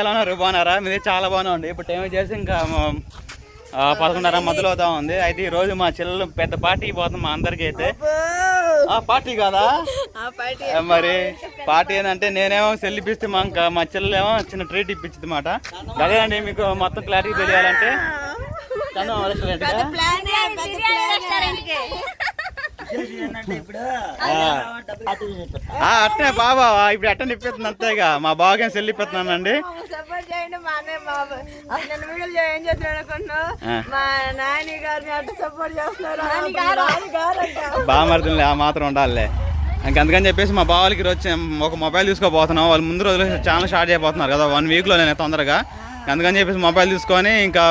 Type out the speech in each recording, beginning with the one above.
ఎలా ఉన్నారు? బాగున్నారా? మీది చాలా బాగానే ఉంది ఇప్పుడు టైం చేసి ఇంకా పదకొండున్నర మధ్యలో అవుతా ఉంది. అయితే ఈ రోజు మా చెల్లెలు పెద్ద పార్టీ పోతుంది మా అందరికి అయితే. ఆ పార్టీ కాదా? మరి పార్టీ ఏంటంటే నేనేమో సెల్లిపిస్తే మా ఇంకా మా చెల్లెలేమో చిన్న ట్రీట్ ఇప్పించింది మాట అదేనండి మీకు మొత్తం క్లారిటీ తెలియాలంటే. అట్నే బాబా ఇప్పుడు అట్టని ఇప్పిస్తుంది అంతేగా. మా బాగా సెల్లిపోతున్నానండి సపోర్ట్ చేయండి మా అన్నయ్య మా అసలు నేను వీడియోలు ఏం చేస్తున్నాడు అనుకుంటున్నావు? ఆ. మా నాని గారిని అట్ట సపోర్ట్ చేస్తున్నారు నాని గారు అంట. బామర్దులే ఆ మాత్రం ఉండాలిలే. ఇంక అందుకని చెప్పేసి మా బావాలకి వచ్చి ఒక మొబైల్ తీసుకోబోతున్నాం. వాళ్ళు ముందు రోజులు ఛానల్ స్టార్ట్ చేయబోతున్నారు కదా వన్ వీక్లో నేను తొందరగా. అందుకని చెప్పేసి మొబైల్ తీసుకొని ఇంకా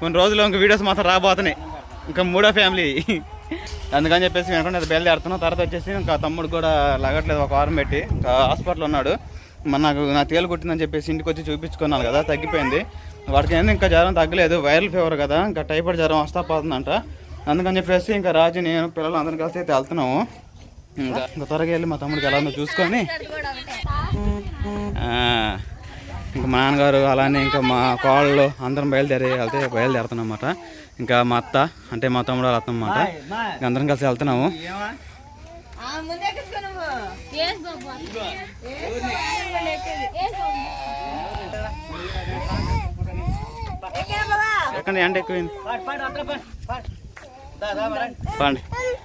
కొన్ని రోజులు ఇంకా వీడియోస్ మాత్రం రాబోతున్నాయి. ఇంకా మూడో ఫ్యామిలీ అందుకని చెప్పేసి వెనకుండా బయలుదేరుతున్నాం. తర్వాత వచ్చేసి ఇంకా తమ్ముడు కూడా లగట్లేదు ఒక వారం పెట్టి హాస్పిటల్ ఉన్నాడు. మన నాకు నా తేలు కొట్టిందని చెప్పేసి ఇంటికి వచ్చి చూపించుకున్నాను కదా తగ్గిపోయింది. వాడికి ఏంది ఇంకా జ్వరం తగ్గలేదు వైరల్ ఫీవర్ కదా ఇంకా టైఫాయిడ్ జ్వరం వస్తా పోతుందంట. అందుకని చెప్పేసి ఇంకా రాజు నేను పిల్లలు అందరం కలిసి అయితే వెళ్తున్నాము. ఇంకా త్వరగా వెళ్ళి మా తమ్ముడికి ఎలా ఉందో చూసుకొని. ఇంకా మా నాన్నగారు అలానే ఇంకా మా కోళ్ళు అందరం బయలుదేరి వెళ్తే బయలుదేరుతున్నాం అన్నమాట ఇంకా మా అత్త అంటే మా తమ్ముడు వాళ్ళ అత్త అన్నమాట. ఇంకా అందరం కలిసి వెళ్తున్నాము. ఎక్కడ ఎండ ఎక్కువైంది. పండి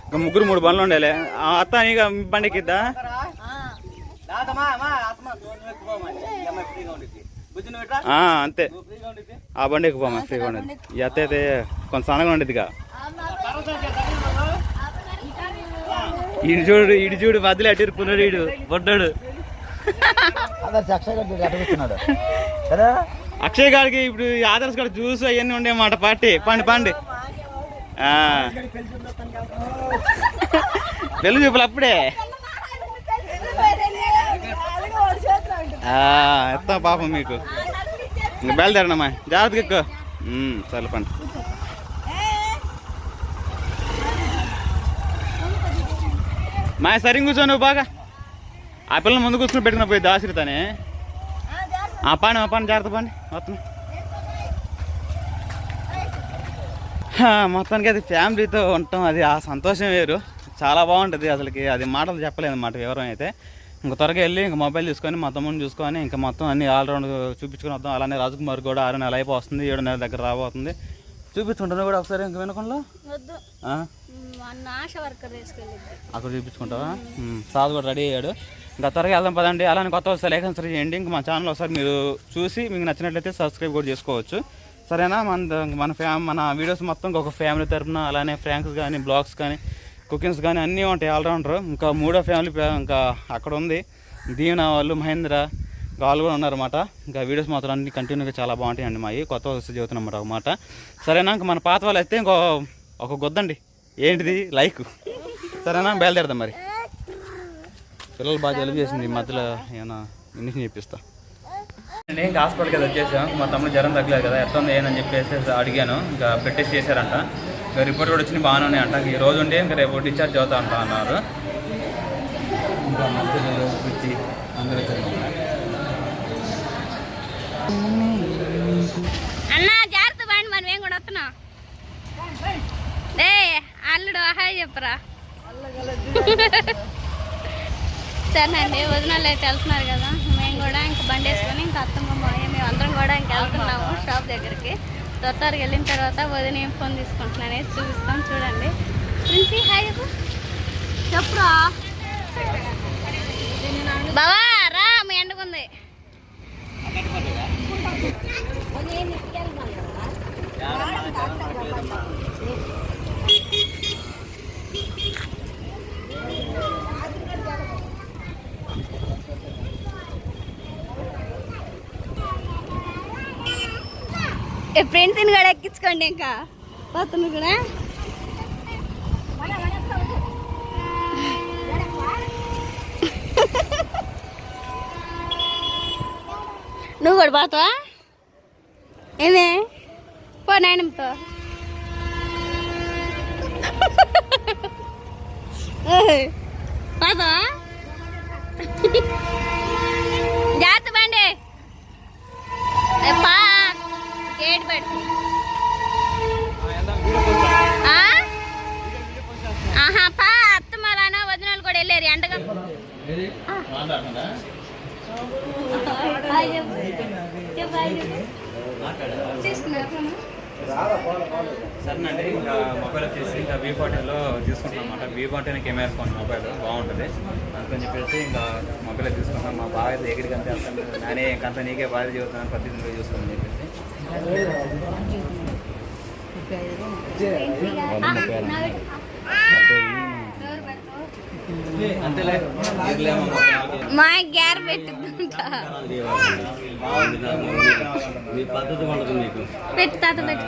ఇంకా ముగ్గురు మూడు బండ్లు ఉండేలే. ఆ అత్త నీకు బండి ఎక్కిద్దా? అంతే. ఆ బండి ఎక్కుపోమా ఫ్రీగా ఉండేది ఈ అత్త అయితే కొంత సన్నగా ఉండేదిగా ఇటు చూడు ఇటు చూడు మధ్యలో అటు ఇరుక్కున్నాడు ఇడు పొడ్డాడు అక్షయ్ గారికి ఇప్పుడు ఆదర్శ్ గారు జ్యూస్ అవన్నీ ఉండేమాట పార్టీ పండి పండి ఆ. పెళ్ళి చూపులు అప్పుడే ఆ, ఎత్తాం పాపం మీకు. ఇంక జాగ్రత్తగా ఎక్కువ. ఉమ్, సరే పండి. మా సరి కూర్చో నువ్వు బాగా. ఆ పిల్లలు ముందు కూర్చుని పెట్టిన పోయి దాసిరితానే ఆ పాండి మా పాండి జాగ్రత్త పాండి. మొత్తం. మొత్తానికి అది ఫ్యామిలీతో ఉండటం అది ఆ సంతోషం వేరు. చాలా బాగుంటుంది అసలుకి. అది మాటలు చెప్పలేదు అన్నమాట వివరం అయితే. ఇంకా త్వరగా వెళ్ళి ఇంకా మొబైల్ తీసుకొని మా తమ్ముడిని చూసుకొని ఇంకా మొత్తం అన్ని ఆల్రౌండ్ చూపించుకొని వద్దాం. అలానే రాజకుమార్ కూడా ఆరు నెలలు అయిపోతుంది ఏడు నెలల దగ్గర రాబోతుంది. చూపించుకుంటాను కూడా ఒకసారి ఇంకా వినకుండా? అక్కడ చూపించుకుంటావా? సార్ కూడా రెడీ అయ్యాడు. ఇంకా త్వరగా వెళ్దాం పదండి. అలానే కొత్త వస్తే లేఖ సరి చేయండి. ఇంకా మా ఛానల్ ఒకసారి మీరు చూసి మీకు నచ్చినట్లయితే సబ్స్క్రైబ్ కూడా చేసుకోవచ్చు. సరేనా? మన మన ఫ్యామ్ మన వీడియోస్ మొత్తం ఒక ఫ్యామిలీ తరపున అలానే ఫ్రాంక్స్ కానీ బ్లాగ్స్ కానీ కుకింగ్స్ కానీ అన్నీ ఉంటాయి ఆల్రౌండర్. ఇంకా మూడో ఫ్యామిలీ ఇంకా అక్కడ ఉంది. దీవెన వాళ్ళు మహేంద్ర వాళ్ళు కూడా ఉన్నారన్నమాట. ఇంకా వీడియోస్ మాత్రం అన్ని కంటిన్యూగా చాలా బాగుంటాయండి మావి కొత్త వస్తే చెబుతున్నాం అనమాట సరేనా ఇంకా మన పాత వాళ్ళు అయితే ఇంకో ఒక గొద్దండి. ఏంటిది? లైక్. సరేనా బయలుదేరదాం మరి. పిల్లలు బాగా జలుబు చేసింది. ఈ మధ్యలో ఏమైనా ఇంగ్లీష్ చెప్పిస్తా అండి ఇంకా హాస్పిటల్కి వచ్చేసాం. మా తమ్ముడు జ్వరం తగ్గలేదు కదా. ఎట్లా ఉంది ఏందని చెప్పేసి అడిగాను. ఇంకా బ్లడ్ టెస్ట్ చేశారంట. రిపోర్ట్ కూడా వచ్చింది బాగానే ఉన్నాయి అంట. ఈ రోజు ఉంటే ఇంకా రేపు డిశ్చార్జ్ అవుతా అంట అన్నారు. ఇంకా అందరూ అన్న జాగ్రత్త బాండి మనం ఏం కూడా వస్తున్నాం. ఏ అల్లుడు హాయ్ చెప్పరా. సరేనండి వదినాలు అయితే వెళ్తున్నారు కదా. మేము కూడా ఇంకా బండి వేసుకొని ఇంకా అత్తమ్మ మేము అందరం కూడా ఇంకా వెళ్తున్నాము షాప్ దగ్గరికి. దొత్తారికి వెళ్ళిన తర్వాత వదిన ఏం ఫోన్ తీసుకుంటున్నాను చూపిస్తాం చూడండి. ప్రిన్సీ హాయ్ చెప్పు. చెప్పురా? బావా రా మీ ఎండుకుంది ఫ్రెండ్స్ని కూడా ఎక్కించుకోండి ఇంకా. పోతుంది కూడా. నువ్వు కూడా పోతావా? ఏమే? పో నాయనంతో పోతావా జాగ్రత్త బండి ఏ పా గేట్ పెట్టి ఆ? ఆహా పా అత్త మళ్ళా వదినాలు కూడా వెళ్ళారు ఎండగా హాయ్ చెప్పు. చెప్పు, హాయ్ చెప్పు. తీసుకున్నారా ఫోను? సరేనండి ఇంకా మొబైల్ వచ్చేసి ఇంకా వీ ఫార్టీలో తీసుకుంటాం అనమాట V forty camera phone mobile బాగుంటుంది అందుకని చెప్పేసి ఇంకా మొబైల్ తీసుకుంటాం మా బాగా ఎక్కడికి అంతే వెళ్తాను నేనే ఇంకంత నీకే బాధ చదువుతున్నాను ప్రతి నువ్వే చూసుకోమని చెప్పేసి ఆ, నా పెట్టు. డోర్ పెట్టు. అంతేలే ఇదిలేమో మా గ్యార్ పెట్టుకుంటా. పెట్టు తాత పెట్టు.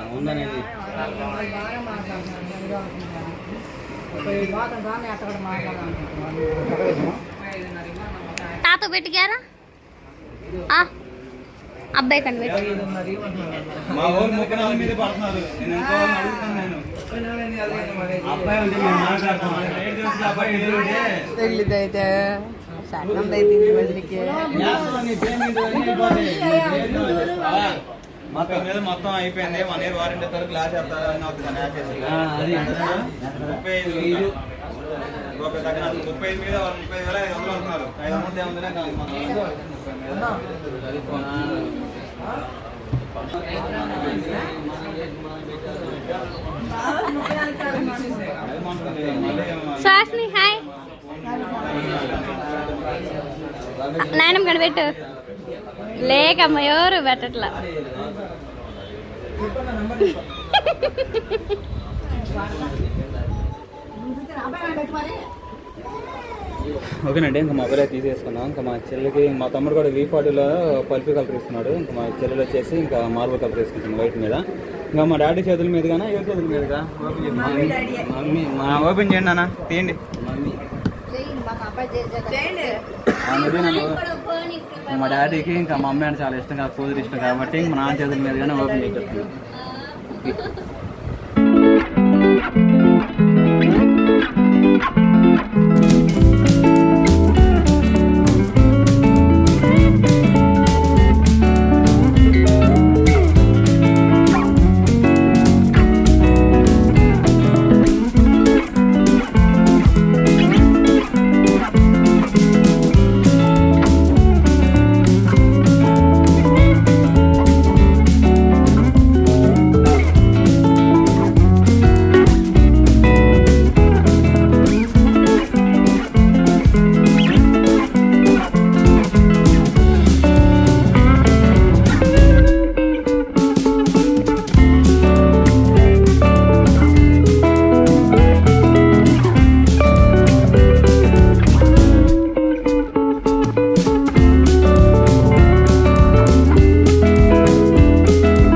తాత అబ్బాయి పెట్టు మా నాలుగు మీద పడుతున్నారు. నేను ఇంకో వాళ్ళని అడుగుతాను నేను. అబ్బాయి ఉంటే మేము మాట్లాడుతున్నాం ఏడు రోజులు అబ్బాయి ఎదురుంటే తగిలిదైతే సగం అయితే వదిలికి. మాకు మీద మొత్తం అయిపోయింది. వన్ ఇయర్ వారంటీ తరకు క్లాస్ చెప్తారని నాకు దాన్ని యాడ్ చేసి ముప్పై ఐదు రూపాయి తగ్గిన ముప్పై ఐదు మీద వాళ్ళు ముప్పై ఐదు వేల ఐదు వందలు అంటున్నారు. ఐదు వందలు ఏముందిలే కాదు శ్వాసని హాయ్. నాయనమ్మ కడ పెట్టు లేకమ్మ ఎవరు పెట్టట్లా? ఓకేనండి ఇంకా మొబైల్ అయితే తీసేసుకున్నాం ఇంకా మా చెల్లికి మా తమ్ముడు కూడా వీ ఫార్టీలో పల్పి కలర్ తీసుకున్నాడు ఇంకా మా చెల్లెలు వచ్చేసి ఇంకా మార్బుల్ కలర్ తీసుకుంటుంది వైట్ మీద. ఇంకా మా డాడీ చేతుల మీదుగానా ఏ చేతుల మీదుగా? చేయండి మమ్మీ. మా ఓపెన్ చేయండి అన్న తీయండి. మమ్మీ. మా డాడీకి ఇంకా మా అమ్మాయి అంటే చాలా ఇష్టం కదా కూతురు ఇష్టం కాబట్టి మా నాన్న చేతుల మీదుగానే ఓపెన్ చేసేస్తున్నాను Mm-hmm.